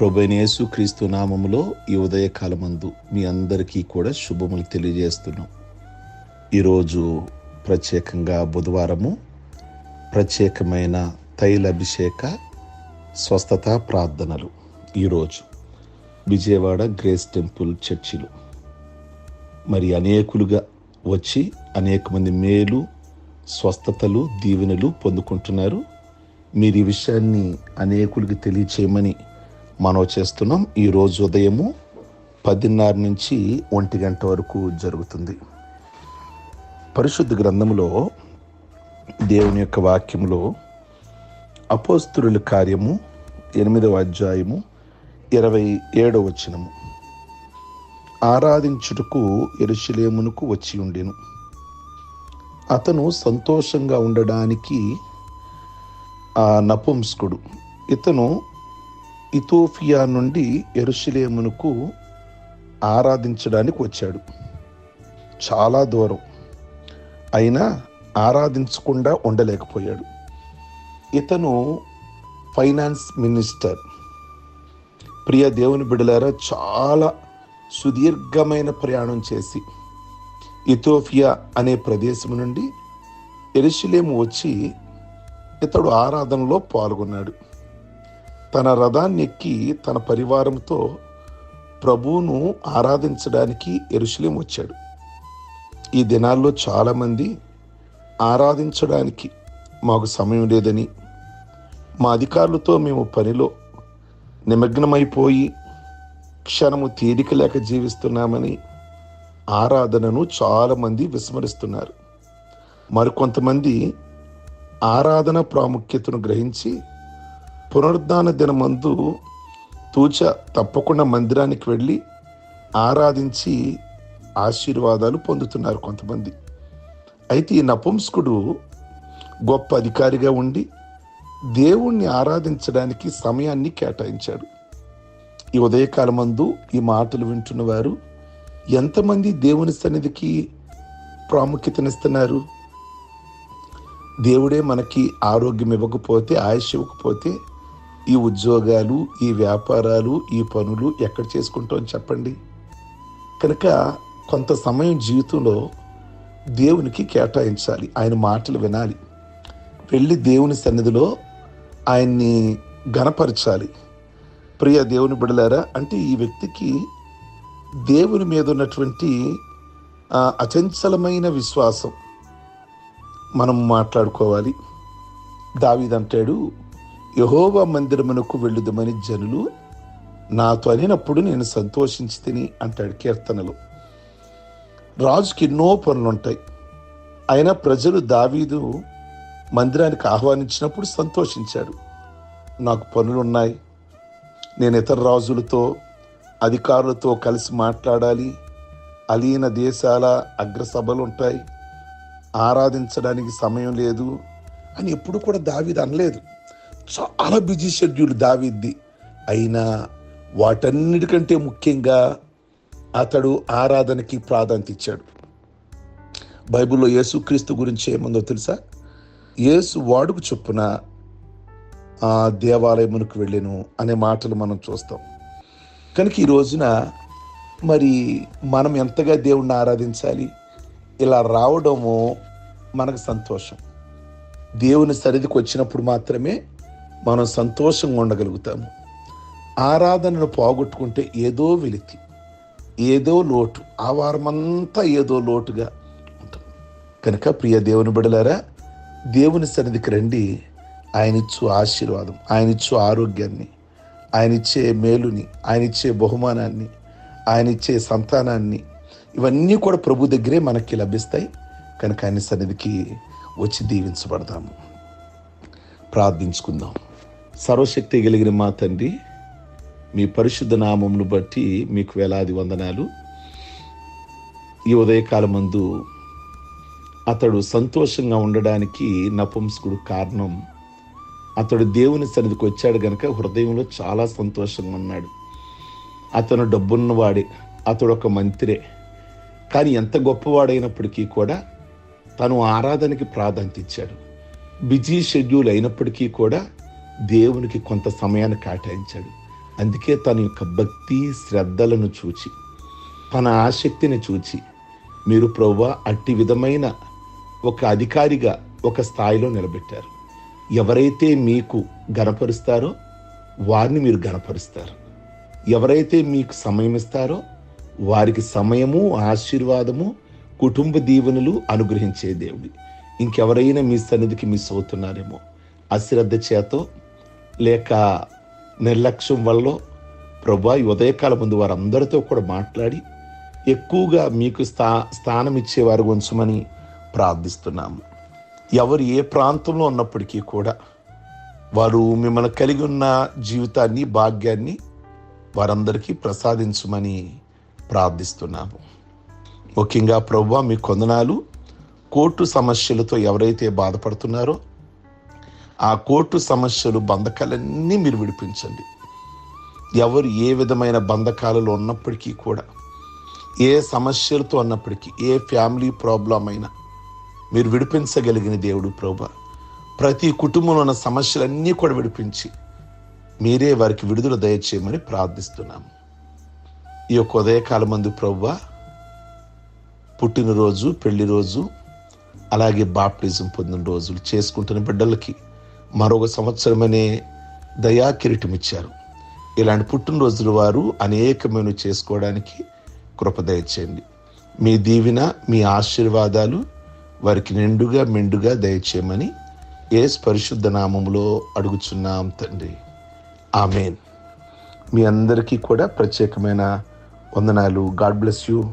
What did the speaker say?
ప్రభైనేసు క్రీస్తు నామములో ఈ ఉదయకాలమందు మీ అందరికీ కూడా శుభములు తెలియజేస్తున్నాం. ఈరోజు ప్రత్యేకంగా బుధవారము ప్రత్యేకమైన తైలభిషేక స్వస్థత ప్రార్థనలు ఈరోజు. విజయవాడ గ్రేస్ టెంపుల్ చర్చిలు. మరి అనేకులుగా వచ్చి అనేక మంది మేలు స్వస్థతలు దీవెనలు పొందుకుంటున్నారు. మీరు ఈ విషయాన్ని అనేకులకి తెలియచేయమని మనం చేస్తున్నాం. ఈరోజు ఉదయము పదిన్నర నుంచి ఒంటి గంట వరకు జరుగుతుంది. పరిశుద్ధ గ్రంథంలో దేవుని యొక్క వాక్యంలో అపోస్తురుల కార్యము ఎనిమిదవ అధ్యాయము ఇరవై ఏడవ వచనము. ఆరాధించుటకు ఎరుషులేమునకు వచ్చి ఉండెను. అతను సంతోషంగా ఉండడానికి ఆ నపుంసకుడు ఇతను ఇథోఫియా నుండి ఎరుషులేమునకు ఆరాధించడానికి వచ్చాడు. చాలా దూరం. అయినా ఆరాధించకుండా ఉండలేకపోయాడు. ఇతను ఫైనాన్స్ మినిస్టర్. ప్రియ దేవుని బిడలారా చాలా సుదీర్ఘమైన ప్రయాణం చేసి ఇథోఫియా అనే ప్రదేశం నుండి ఎరుషులేము వచ్చి ఇతడు ఆరాధనలో పాల్గొన్నాడు. తన రథాన్ని ఎక్కి తన పరివారంతో ప్రభువును ఆరాధించడానికి ఎరుశలేం వచ్చాడు. ఈ దినాల్లో చాలామంది ఆరాధించడానికి మాకు సమయం లేదని మా అధికారులతో మేము పనిలో నిమగ్నమైపోయి క్షణము తీరిక లేక జీవిస్తున్నామని ఆరాధనను చాలామంది విస్మరిస్తున్నారు. మరికొంతమంది ఆరాధన ప్రాముఖ్యతను గ్రహించి పునరుద్ధాన దినమందు తూచ తప్పకుండా మందిరానికి వెళ్ళి ఆరాధించి ఆశీర్వాదాలు పొందుతున్నారు కొంతమంది. అయితే ఈ నపుంసకుడు గొప్ప అధికారిగా ఉండి దేవుణ్ణి ఆరాధించడానికి సమయాన్ని కేటాయించాడు. ఈ ఉదయకాలమందు ఈ మాటలు వింటున్న వారు ఎంతమంది దేవుని సన్నిధికి ప్రాముఖ్యతనిస్తున్నారు? దేవుడే మనకి ఆరోగ్యం ఇవ్వకపోతే ఆయుష్ ఇవ్వకపోతే ఈ ఉద్యోగాలు ఈ వ్యాపారాలు ఈ పనులు ఎక్కడ చేసుకుంటాం చెప్పండి? కనుక కొంత సమయం జీవితంలో దేవునికి కేటాయించాలి. ఆయన మాటలు వినాలి. వెళ్ళి దేవుని సన్నిధిలో ఆయన్ని గణపరచాలి ప్రియ దేవుని బిడలారా అంటే ఈ వ్యక్తికి దేవుని మీద ఉన్నటువంటి అచంచలమైన విశ్వాసం. మనం మాట్లాడుకోవాలి. దావీదంటాడు యహోవా మందిరమునకు వెళ్ళుదమని జనులు నాతో అనినప్పుడు నేను సంతోషించి తిని అంటాడు కీర్తనలు. రాజుకి ఎన్నో పనులుంటాయి. అయినా ప్రజలు దావీదు మందిరానికి ఆహ్వానించినప్పుడు సంతోషించాడు. నాకు పనులు ఉన్నాయి నేను ఇతర రాజులతో అధికారులతో కలిసి మాట్లాడాలి. అలీన దేశాల అగ్రసభలు ఉంటాయి ఆరాధించడానికి సమయం లేదు అని ఎప్పుడు కూడా దావీదు అనలేదు. చాలా బిజీ షెడ్యూల్ దావిద్ది. అయినా వాటన్నిటికంటే ముఖ్యంగా అతడు ఆరాధనకి ప్రాధాన్యత ఇచ్చాడు. బైబిల్లో యేసుక్రీస్తు గురించి ఏముందో తెలుసా? యేసు వాడుకు చొప్పున ఆ దేవాలయమునకు వెళ్ళాను అనే మాటలు మనం చూస్తాం. కనుక ఈ రోజున మరి మనం ఎంతగా దేవుణ్ణి ఆరాధించాలి? ఇలా రావడము మనకు సంతోషం. దేవుని సరిదికి వచ్చినప్పుడు మాత్రమే మనం సంతోషంగా ఉండగలుగుతాము. ఆరాధనను పోగొట్టుకుంటే ఏదో వెలితి ఏదో లోటు ఆ వారమంతా ఏదో లోటుగా ఉంటుంది కనుక ప్రియ దేవుని బిడలారా దేవుని సన్నిధికి రండి. ఆయన ఇచ్చు ఆశీర్వాదం ఆయన ఇచ్చు ఆరోగ్యాన్ని ఆయన ఇచ్చే మేలుని ఆయన ఇచ్చే బహుమానాన్ని ఆయన ఇచ్చే సంతానాన్ని ఇవన్నీ కూడా ప్రభు దగ్గరే మనకి లభిస్తాయి. కనుక ఆయన సన్నిధికి వచ్చి దీవించబడదాము. ప్రార్థించుకుందాం. సర్వశక్తి కలిగిన మా తండ్రి మీ పరిశుద్ధ నామమును బట్టి మీకు వేలాది వందనాలు. ఈ ఉదయకాలమందు అతడు సంతోషంగా ఉండడానికి నపుంసకుడు కారణం అతడు దేవుని సన్నిధికి వచ్చాడు గనక హృదయంలో చాలా సంతోషంగా ఉన్నాడు. అతను డబ్బున్నవాడే అతడు ఒక మంత్రే. కానీ ఎంత గొప్పవాడైనప్పటికీ కూడా తను ఆరాధనకి ప్రాధాన్యత ఇచ్చాడు. బిజీ షెడ్యూల్ అయినప్పటికీ కూడా దేవునికి కొంత సమయాన్ని కేటాయించాడు. అందుకే తన యొక్క భక్తి శ్రద్ధలను చూచి తన ఆసక్తిని చూచి మీరు ప్రభు అట్టి విధమైన ఒక అధికారిగా ఒక స్థాయిలో నిలబెట్టారు. ఎవరైతే మీకు గనపరుస్తారో వారిని మీరు గనపరుస్తారు. ఎవరైతే మీకు సమయం ఇస్తారో వారికి సమయము ఆశీర్వాదము కుటుంబ దీవెనలు అనుగ్రహించే దేవుడి. ఇంకెవరైనా మీ సన్నిధికి మిస్ అవుతున్నారేమో అశ్రద్ధ చేతో లేక నిర్లక్ష్యం వల్ల ప్రభా ఈ ఉదయకాల ముందు వారందరితో కూడా మాట్లాడి ఎక్కువగా మీకు స్థా స్థానం ఇచ్చేవారు ఉంచమని ప్రార్థిస్తున్నాము. ఎవరు ఏ ప్రాంతంలో ఉన్నప్పటికీ కూడా వారు మిమ్మల్ని కలిగి ఉన్న జీవితాన్ని భాగ్యాన్ని వారందరికీ ప్రసాదించమని ప్రార్థిస్తున్నాము. ముఖ్యంగా ప్రభు మీ కొందనాలు కోర్టు సమస్యలతో ఎవరైతే బాధపడుతున్నారో ఆ కోర్టు సమస్యలు బంధకాలన్నీ మీరు విడిపించండి. ఎవరు ఏ విధమైన బంధకాలలో ఉన్నప్పటికీ కూడా ఏ సమస్యలతో ఉన్నప్పటికీ ఏ ఫ్యామిలీ ప్రాబ్లం అయినా మీరు విడిపించగలిగిన దేవుడు ప్రభు. ప్రతి కుటుంబంలో ఉన్న సమస్యలన్నీ కూడా విడిపించి మీరే వారికి విడుదల దయచేయమని ప్రార్థిస్తున్నాము. ఈ యొక్క ఉదయకాలం మందు ప్రవ్వ పుట్టినరోజు పెళ్ళి రోజు అలాగే బాప్టిజం పొందిన రోజులు చేసుకుంటున్న బిడ్డలకి మరొక సంవత్సరమనే దయా కిరీటం ఇచ్చారు ఇలాంటి పుట్టినరోజులు వారు అనేకమైన చేసుకోవడానికి కృపదయచేయండి మీ దీవెన మీ ఆశీర్వాదాలు వారికి నిండుగా మెండుగా దయచేయమని ఏస్ పరిశుద్ధ నామములో అడుగుచున్నాం తండ్రి. ఆమెన్. మీ అందరికీ కూడా ప్రత్యేకమైన వందనాలు. God bless you.